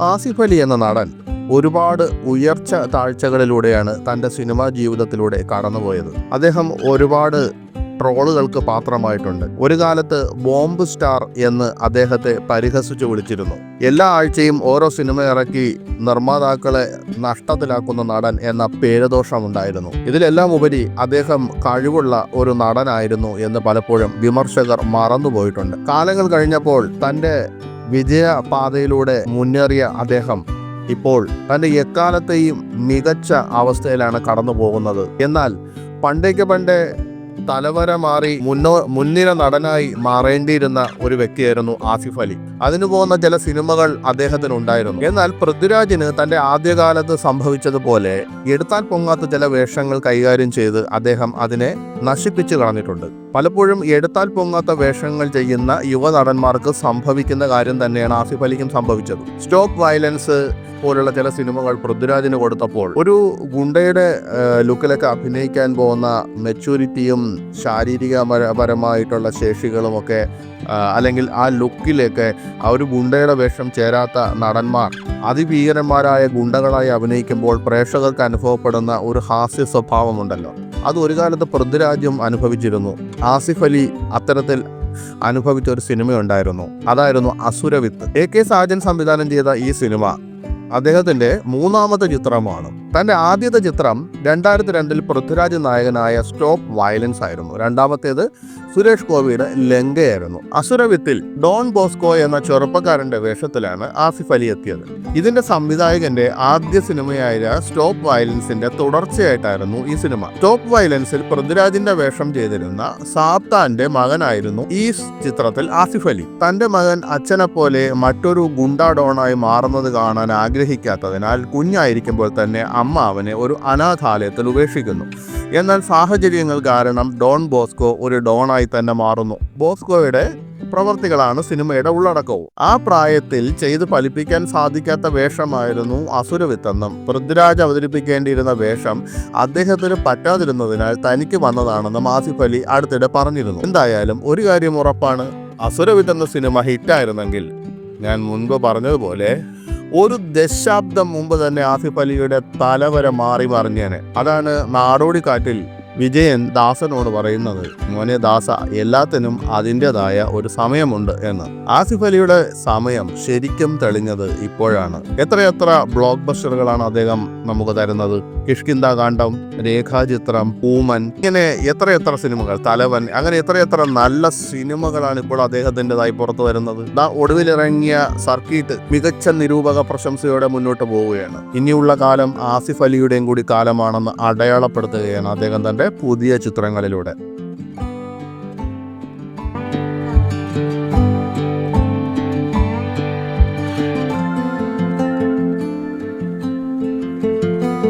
ആസിഫ് അലി എന്ന നടൻ ഒരുപാട് ഉയർച്ച താഴ്ചകളിലൂടെയാണ് തന്റെ സിനിമാ ജീവിതത്തിലൂടെ കടന്നുപോയത്. അദ്ദേഹം ഒരുപാട് ട്രോളുകൾക്ക് പാത്രമായിട്ടുണ്ട്. ഒരു കാലത്ത് ബോംബ് സ്റ്റാർ എന്ന് അദ്ദേഹത്തെ പരിഹസിച്ചു വിളിച്ചിരുന്നു. എല്ലാ ആഴ്ചയും ഓരോ സിനിമ ഇറക്കി നിർമ്മാതാക്കളെ നഷ്ടത്തിലാക്കുന്ന നടൻ എന്ന പേരദോഷമുണ്ടായിരുന്നു. ഇതിലെല്ലാം ഉപരി അദ്ദേഹം കഴിവുള്ള ഒരു നടനായിരുന്നു എന്ന് പലപ്പോഴും വിമർശകർ മറന്നുപോയിട്ടുണ്ട്. കാലങ്ങൾ കഴിഞ്ഞപ്പോൾ തന്റെ വിജയപാതയിലൂടെ മുന്നേറിയ അദ്ദേഹം ഇപ്പോൾ തന്റെ എക്കാലത്തെയും മികച്ച അവസ്ഥയിലാണ് കടന്നു പോകുന്നത് എന്നാൽ പണ്ടേക്ക് പണ്ടേ തലവര മാറി മുന്നോ മുൻനിര നടനായി മാറേണ്ടിയിരുന്ന ഒരു വ്യക്തിയായിരുന്നു ആസിഫ് അലി. അതിനു പോകുന്ന ചില സിനിമകൾ അദ്ദേഹത്തിന് ഉണ്ടായിരുന്നു എന്നാൽ പൃഥ്വിരാജിന് തന്റെ ആദ്യകാലത്ത് സംഭവിച്ചതുപോലെ എടുത്താൽ പൊങ്ങാത്ത ചില വേഷങ്ങൾ കൈകാര്യം ചെയ്ത് അദ്ദേഹം അതിനെ നശിപ്പിച്ചു കളഞ്ഞിട്ടുണ്ട്. പലപ്പോഴും എടുത്താൽ പൊങ്ങാത്ത വേഷങ്ങൾ ചെയ്യുന്ന യുവനടന്മാർക്ക് സംഭവിക്കുന്ന കാര്യം തന്നെയാണ് ആസിഫ് അലിക്കും സംഭവിച്ചത്. സ്റ്റോക്ക് വയലൻസ് പോലുള്ള ചില സിനിമകൾ പൃഥ്വിരാജിന് കൊടുത്തപ്പോൾ ഒരു ഗുണ്ടയുടെ ലുക്കിലൊക്കെ അഭിനയിക്കാൻ പോകുന്ന മെച്യൂരിറ്റിയും ശാരീരികപരമായിട്ടുള്ള ശേഷികളും ഒക്കെ അല്ലെങ്കിൽ ആ ലുക്കിലേക്ക് ആ ഒരു ഗുണ്ടയുടെ വേഷം ചേരാത്ത നടന്മാർ അതിഭീകരന്മാരായ ഗുണ്ടകളായി അഭിനയിക്കുമ്പോൾ പ്രേക്ഷകർക്ക് അനുഭവപ്പെടുന്ന ഒരു ഹാസ്യ സ്വഭാവമുണ്ടല്ലോ. അത് ഒരു കാലത്ത് പൃഥ്വിരാജും അനുഭവിച്ചിരുന്നു. ആസിഫ് അലി അത്തരത്തിൽ അനുഭവിച്ച ഒരു സിനിമയുണ്ടായിരുന്നു. അതായിരുന്നു അസുരവിത്ത്. എ കെ സാജൻ സംവിധാനം ചെയ്ത ഈ സിനിമ അദ്ദേഹത്തിന്റെ മൂന്നാമത്തെ ചിത്രമാണ്. തന്റെ ആദ്യത്തെ ചിത്രം രണ്ടായിരത്തി രണ്ടിൽ പൃഥ്വിരാജ് നായകനായ സ്റ്റോപ്പ് വയലൻസ് ആയിരുന്നു. രണ്ടാമത്തേത് സുരേഷ് ഗോപിയുടെ ലങ്കയായിരുന്നു. അസുരവിത്തിൽ ഡോൺ ബോസ്കോ എന്ന ചെറുപ്പക്കാരന്റെ വേഷത്തിലാണ് ആസിഫ് അലി എത്തിയത്. ഇതിന്റെ സംവിധായകന്റെ ആദ്യ സിനിമയായ സ്റ്റോപ്പ് വയലൻസിന്റെ തുടർച്ചയായിട്ടായിരുന്നു ഈ സിനിമ. സ്റ്റോപ്പ് വയലൻസിൽ പൃഥ്വിരാജിന്റെ വേഷം ചെയ്തിരുന്ന സാത്താന്റെ മകനായിരുന്നു ഈ ചിത്രത്തിൽ ആസിഫ് അലി. തന്റെ മകൻ അച്ഛനെ പോലെ മറ്റൊരു ഗുണ്ടാ ഡോണായി മാറുന്നത് കാണാൻ ആഗ്രഹിക്കാത്തതിനാൽ കുഞ്ഞായിരിക്കുമ്പോൾ തന്നെ അമ്മ അവനെ ഒരു അനാഥാലയത്തിൽ ഉപേക്ഷിക്കുന്നു. എന്നാൽ സാഹചര്യങ്ങൾ കാരണം ഡോൺ ബോസ്കോ ഒരു ഡോണായി തന്നെ മാറുന്നു. ബോസ്കോയുടെ പ്രവർത്തികളാണ് സിനിമയുടെ ഉള്ളടക്കവും. ആ പ്രായത്തിൽ ചെയ്ത് ഫലിപ്പിക്കാൻ സാധിക്കാത്ത വേഷമായിരുന്നു അസുരവിത്തെന്നും പൃഥ്വിരാജ് അവതരിപ്പിക്കേണ്ടിയിരുന്ന വേഷം അദ്ദേഹത്തിന് പറ്റാതിരുന്നതിനാൽ തനിക്ക് വന്നതാണെന്നും ആസിഫ് അലി അടുത്തിടെ പറഞ്ഞിരുന്നു. എന്തായാലും ഒരു കാര്യം ഉറപ്പാണ്. അസുരവിത്ത് സിനിമ ഹിറ്റായിരുന്നെങ്കിൽ ഞാൻ മുൻപ് പറഞ്ഞതുപോലെ ഒരു ദശാബ്ദം മുമ്പ് തന്നെ ആസിഫ് അലിയുടെ തലവര മാറി മറിഞ്ഞേനെ. അതാണ് നാടോടി കാറ്റിൽ വിജയൻ ദാസനോട് പറയുന്നത്. മോനെ ദാസ എല്ലാത്തിനും അതിന്റെതായ ഒരു സമയമുണ്ട് എന്ന്. ആസിഫ് അലിയുടെ സമയം ശരിക്കും തെളിഞ്ഞത് ഇപ്പോഴാണ്. എത്രയെത്ര ബ്ലോക്ക് ബസ്റ്ററുകളാണ് അദ്ദേഹം നമുക്ക് തരുന്നത്? കിഷ്കിന്ത കാണ്ഡം രേഖാചിത്രം പൂമൻ ഇങ്ങനെ എത്രയെത്ര സിനിമകൾ തലവൻ അങ്ങനെ എത്രയെത്ര നല്ല സിനിമകളാണ് ഇപ്പോൾ അദ്ദേഹത്തിന്റെതായി പുറത്തു വരുന്നത്. ഒടുവിലിറങ്ങിയ സർക്കിട്ട് മികച്ച നിരൂപക പ്രശംസയോടെ മുന്നോട്ട് പോവുകയാണ്. ഇനിയുള്ള കാലം ആസിഫ് അലിയുടെയും കൂടി കാലമാണെന്ന് അടയാളപ്പെടുത്തുകയാണ് അദ്ദേഹം തന്റെ പുതിയ ചിത്രങ്ങളിലൂടെ.